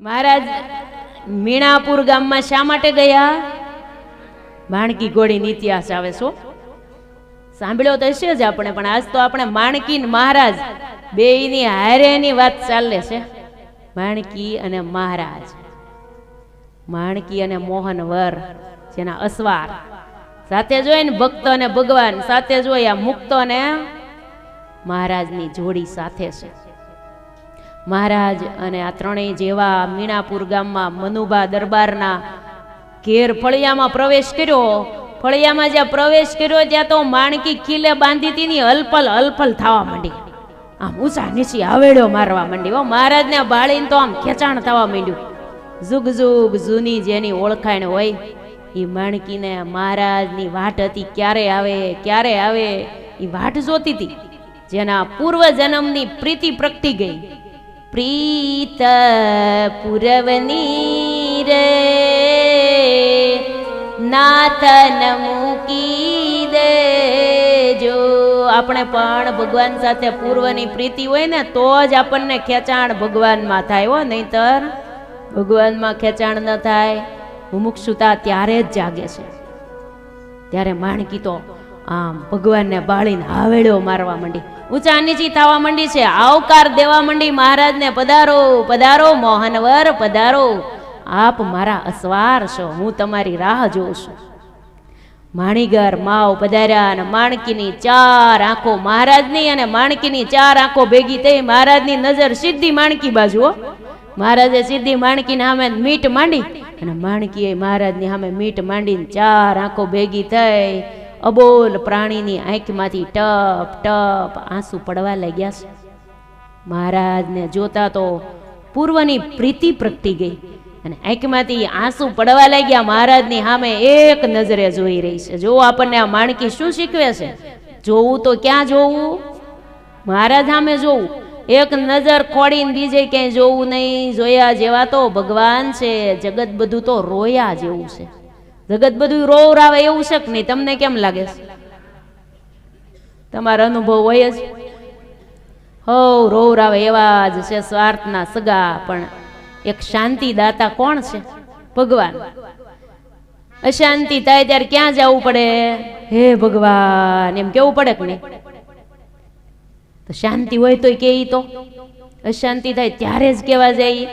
મહારાજ, મીણાપુર ગામમાં શા માટે ગયા? માણકી ઘોડીની ઇતિહાસ આવે છો સાંભળ્યો તો હશે જ આપણે, પણ આજ તો આપણે માણકી મહારાજ બેયની હારેની વાત ચાલે છે. માણકી અને મહારાજ. માણકી અને મોહનવર, જેના અસવાર. સાથે જોઈએ ને ભક્ત અને ભગવાન, સાથે જોઈએ આ મુક્ત અને મહારાજની જોડી સાથે છે. મહારાજ અને આ ત્રણેય જેવા મીણાપુર ગામમાં મનુભા દરબારના ઘેર ફળિયામાં પ્રવેશ કર્યો. ફળિયામાં જ્યાં પ્રવેશ કર્યો ત્યાં તો માણકી ખીલે બાંધી હતી ની હલપલ હલપલ થવા માંડી. આમ ઊંચા નીચી હવેડો મારવા માંડી. હો, મહારાજને બાળીને તો આમ ખેંચાણ થવા માંડ્યું. જુગ જુગ જૂની જેની ઓળખાણ હોય એ માણકીને મહારાજની વાટ હતી ક્યારે આવે ક્યારે આવે એ વાટ જોતી હતી. જેના પૂર્વ જન્મની પ્રીતિ પ્રગટી ગઈ. પુરવની રે નાથન મૂકી દે જો આપણે પણ ભગવાન સાથે પૂર્વની પ્રીતિ હોય ને, તો જ આપણને ખેંચાણ ભગવાનમાં થાય હો, નહીતર ભગવાનમાં ખેંચાણ ન થાય. મુમુક્ષુતા ત્યારે જ જાગે છે. ત્યારે માણકી તો આમ ભગવાનને બાળીને હાવેડો મારવા માંડી. ઊંચા નીચી થવા માંડી છે, આવકાર દેવા માંડી. મહારાજને, પધારો પધારો, મોહનવર, પધારો. આપ મારા અસવાર છો, હું તમારી રાહ જોઉં છું. માણીગર માવ પધાર્યા અને માણકીની ચાર આંખો મહારાજની અને માણકીની ચાર આંખો ભેગી થઈ મહારાજની નજર સીધી માણકી બાજુ. મહારાજે સીધી માણકીને સામે મીટ માંડી અને માણકીએ મહારાજની સામે મીટ માંડીને ચાર આંખો ભેગી થઈ અબોલ પ્રાણીની આંખમાંથી ટપ ટપ આંસુ પડવા લાગ્યા છે. મહારાજને જોતા તો પૂર્વની પ્રીતિ પ્રગટી ગઈ અને આંખમાંથી આંસુ પડવા લાગ્યા. મહારાજની સામે એક નજરે જોઈ રહી છે. જો આપણને આ માણકી શું શીખવે છે? જોવું તો ક્યાં જોવું? મહારાજ સામે જોવું. એક નજર ખોડીને બીજે ક્યાંય જોવું નહીં. જોયા જેવા તો ભગવાન છે. જગત બધું તો રોયા જેવું છે. જગત બધું રોવરાવે એવું છે કે નહીં. તમને કેમ લાગે છે? તમારો અનુભવ હોય જ. હો રોવરાવે એવા જ છે સ્વાર્થના સગા, પણ એક શાંતિ દાતા કોણ છે? ભગવાન. અશાંતિ થાય ત્યારે ક્યાં જવું પડે? હે ભગવાન, એમ કેવું પડે કે નહીં? તો શાંતિ હોય તો કે તો? અશાંતિ થાય ત્યારે જ કેવા જાય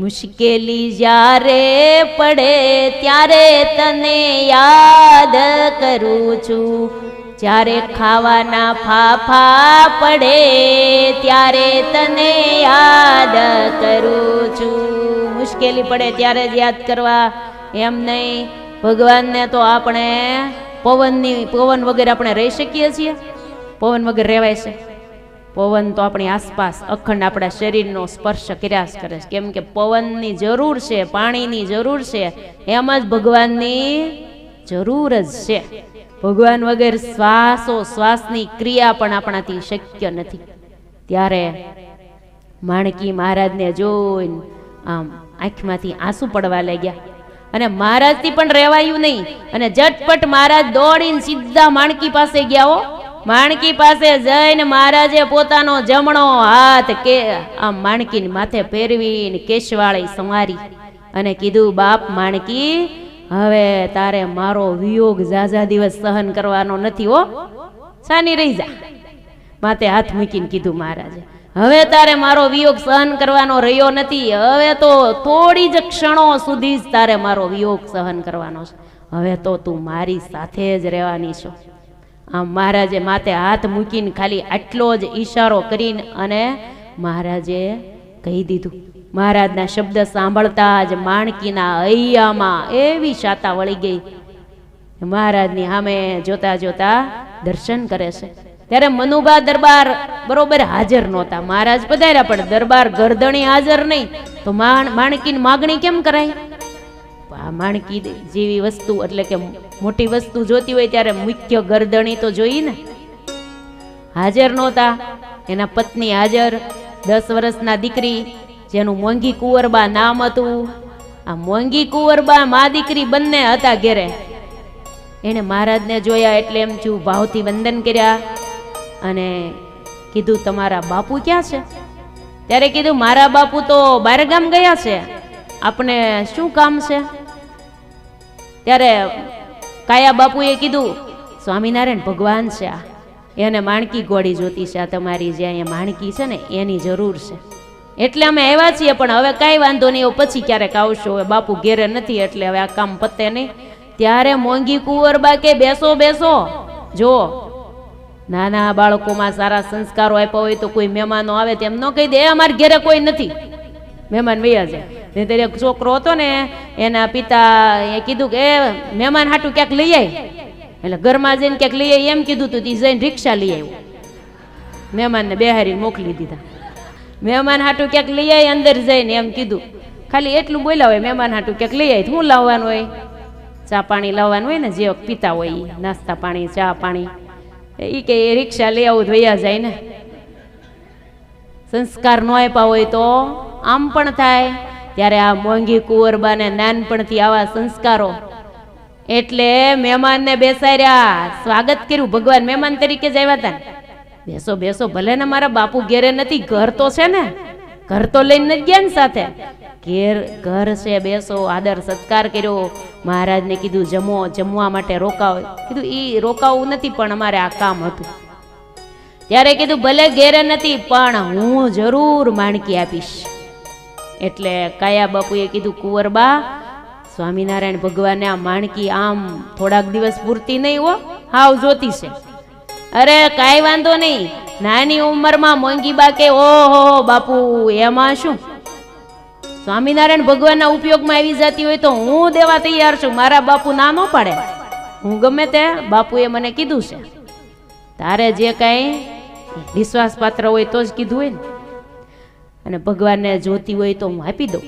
મુશ્કેલી જ્યારે પડે ત્યારે તને યાદ કરું છું. જ્યારે ખાવાના ફાફા પડે ત્યારે તને યાદ કરું છું. મુશ્કેલી પડે ત્યારે જ યાદ કરવા એમ નહીં. ભગવાનને તો આપણે પવનની, પવન વગર આપણે રહી શકીએ છીએ. પવન વગર રહેવાય છે. પવન તો આપણી આસપાસ અખંડ આપણા શરીરનો સ્પર્શ કર્યા કરે છે. કેમ કે પવનની જરૂર છે, પાણીની જરૂર છે, એમ જ ભગવાનની જરૂર જ છે. ભગવાન વગર શ્વાસો શ્વાસની ક્રિયા પણ આપણાથી શક્ય નથી. ત્યારે માણકી મહારાજને જોઈને આમ આંખમાંથી આંસુ પડવા લાગ્યા. અને મહારાજથી પણ રહેવાયું નહીં. અને ઝટપટ મહારાજ દોડીને સીધા માણકી પાસે ગયા હો. માણકી પાસે જઈને મહારાજે પોતાનો જમણો હાથ કે આમ માણકીને માથે પહેરવીને કેશવાળી સંવારી અને કીધું, બાપ માણકી, હવે તારે મારો વિયોગ ઝાઝા દિવસ સહન કરવાનો નથી હો. સાની રહી જા. માથે હાથ મૂકીને કીધું મહારાજે, હવે તારે મારો વિયોગ સહન કરવાનો રહ્યો નથી. હવે તો થોડી જ ક્ષણો સુધી જ તારે મારો વિયોગ સહન કરવાનો છે. હવે તો તું મારી સાથે જ રહેવાની છો. આમ મહારાજે માથે હાથ મૂકીને ખાલી આટલો જ ઈશારો કરીને અને મહારાજે કહી દીધું. મહારાજના શબ્દ સાંભળતા જ માણકીના અૈયામાં એવી શાતા વળી ગઈ. મહારાજની સામે જોતા જોતા દર્શન કરે છે. ત્યારે મનુબા દરબાર બરોબર હાજર નહોતા. મહારાજ પધાર્યા, પણ દરબાર ગરદણી હાજર નહીં. તો માણ માણકીની માગણી કેમ કરાય આ માણકી જેવી વસ્તુ, એટલે કે મોટી વસ્તુ જોતી હોય ત્યારે મુખ્ય ગરદણી તો જોઈ ને? હાજર નહોતા. એના પત્ની હાજર. દસ વર્ષના દીકરી, જેનું મોંઘી કુંવરબા નામ હતું. આ મોંઘી કુંવરબા મા દીકરી બંને હતા ઘેરે. એણે મહારાજને જોયા એટલે એમ થયું, ભાવથી વંદન કર્યા. અને કીધું, તમારા બાપુ ક્યાં છે? ત્યારે કીધું, મારા બાપુ તો બારગામ ગયા છે. આપણે શું કામ છે? ત્યારે કાયા બાપુએ કીધું સ્વામિનારાયણ ભગવાન છે આ. એને માણકી ગોળી જોતી છે આ તમારી જે અહીંયા માણકી છે ને એની જરૂર છે. એટલે અમે આવ્યા છીએ પણ હવે કાંઈ વાંધો નહીં એવું પછી ક્યારેક આવશો. હવે બાપુ ઘેરે નથી એટલે હવે આ કામ પતે નહીં. ત્યારે મોંઘી કુંવરબા કે બેસો બેસો. જો નાના બાળકોમાં સારા સંસ્કારો આપ્યા હોય તો કોઈ મહેમાનો આવે તેમ ન કહી દે. "એ, અમારા ઘેરે કોઈ નથી. મહેમાન વૈયા જાય. નહીંતર એક છોકરો હતો ને એના પિતા એ કીધું કે "એ, મહેમાન હાટું ક્યાંક લઈ આવી એટલે ઘરમાં જઈને ક્યાંક લઈ આવી એમ કીધું તું તી જઈને રિક્ષા લઈ આવ્યું મહેમાનને બેહારીને મોકલી દીધા. મહેમાન હાટું ક્યાંક લઈ આવી અંદર જઈને એમ કીધું. ખાલી એટલું બોલ્યા હોય મહેમાન હાટું ક્યાંક લઈ આવી શું લાવવાનું હોય? ચા પાણી લાવવાનું હોય ને જે પીતા હોય. નાસ્તા પાણી ચા પાણી. એ કે રિક્ષા લઈ આવું ધોયા જાય ને. સંસ્કાર ન આપ્યા હોય તો આમ પણ થાય. ત્યારે આ મોંઘી કુંવરબાને નાનપણથી આવા સંસ્કારો એટલે મહેમાનને બેસાડ્યા. સ્વાગત કર્યું ભગવાન મહેમાન તરીકે જ આવ્યા હતા બેસો બેસો, ભલે ને મારા બાપુ ઘેરે નથી, ઘર તો છે ને. ઘર તો લઈને ગયા ને સાથે. ઘેર, ઘર છે, બેસો, આદર, સત્કાર કર્યો. મહારાજને કીધું, જમો, જમવા માટે રોકાવ. કીધું, ઈ રોકાવું નથી, પણ અમારે આ કામ હતું. ત્યારે કીધું, ભલે ઘેરે નથી, પણ હું જરૂર માણકી આપીશ. એટલે કાયા બાપુએ કીધું કુંવરબા સ્વામિનારાયણ ભગવાને આ માણકી આમ થોડાક દિવસ પૂરતી નહીં હો, હાવ જોતી છે. અરે, કાંઈ વાંધો નહીં. નાની ઉંમરમાં મોંઘી બા કે, ઓહો, બાપુ, એમાં શું? સ્વામિનારાયણ ભગવાનના ઉપયોગમાં આવી જતી હોય તો હું દેવા તૈયાર છું. મારા બાપુ ના ન પાડે. હું ગમે તે બાપુએ મને કીધું છે. તારે જે કાંઈ વિશ્વાસપાત્ર હોય તો જ કીધું હોય ને. અને ભગવાનને જોતી હોય તો હું આપી દઉં.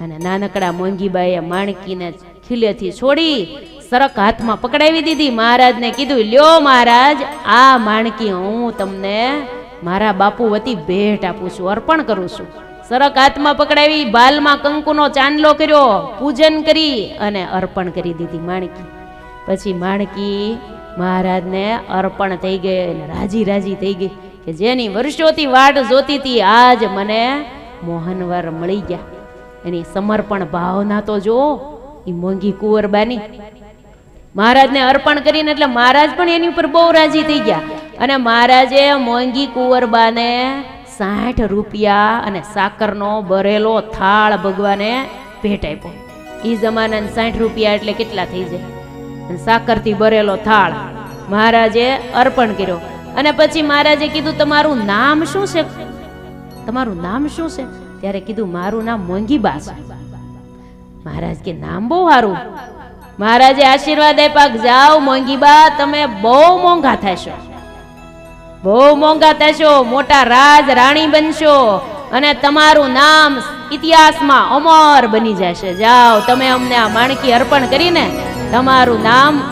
અને નાનકડા મોંઘીબાઈએ માણકીને ખીલેથી છોડી સરક હાથમાં પકડાવી દીધી. મહારાજને કીધું, લ્યો મહારાજ, આ માણકી હું તમને મારા બાપુ વતી ભેટ આપું છું, અર્પણ કરું છું. સરક હાથમાં પકડાવી બાલમાં કંકુનો ચાંદલો કર્યો, પૂજન કરી અને અર્પણ કરી દીધી માણકી. પછી માણકી મહારાજને અર્પણ થઈ ગઈ અને રાજી રાજી થઈ ગઈ. કે જેની વર્ષોથી વાટ જોતી હતી, આજ મને મોહનવર મળી ગયા. એની સમર્પણ ભાવના તો જો એ મોંઘી કુંવરબાની. મહારાજને અર્પણ કરીને, એટલે મહારાજ પણ એની ઉપર બહુ રાજી થઈ ગયા. અને મહારાજે મોંઘી કુંવરબાને સાઠ રૂપિયા અને સાકરનો ભરેલો થાળ ભગવાને ભેટ આપ્યો. એ જમાનાને સાઠ રૂપિયા એટલે કેટલા થઈ જાય? સાકરથી ભરેલો થાળ. મહારાજે અર્પણ કર્યો. અને પછી મહારાજે કીધું, તમારું નામ શું છે? તમારું નામ શું છે? ત્યારે કીધું, મારું નામ મોંઘીબા છે મહારાજ કે, નામ બહુ સારું. મહારાજે આશીર્વાદ આપ્યા, જાઓ મોંઘીબા, તમે બહુ મોંઘા થશો. બહુ મોંઘા થશો, મોટા રાજ રાણી બનશો અને તમારું નામ ઇતિહાસમાં અમર બની જશે. જાઓ, તમે અમને આ માણકી અર્પણ કરીને તમારું નામ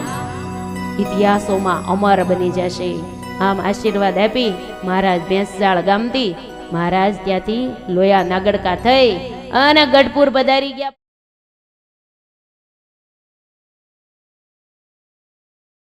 ઇતિહાસોમાં અમર બની જશે. આમ આશીર્વાદ આપી મહારાજ ભેંસજાળ ગામથી મહારાજ ત્યાંથી લોયા નાગડકા થઈ અને ગઢપુર પધારી ગયા.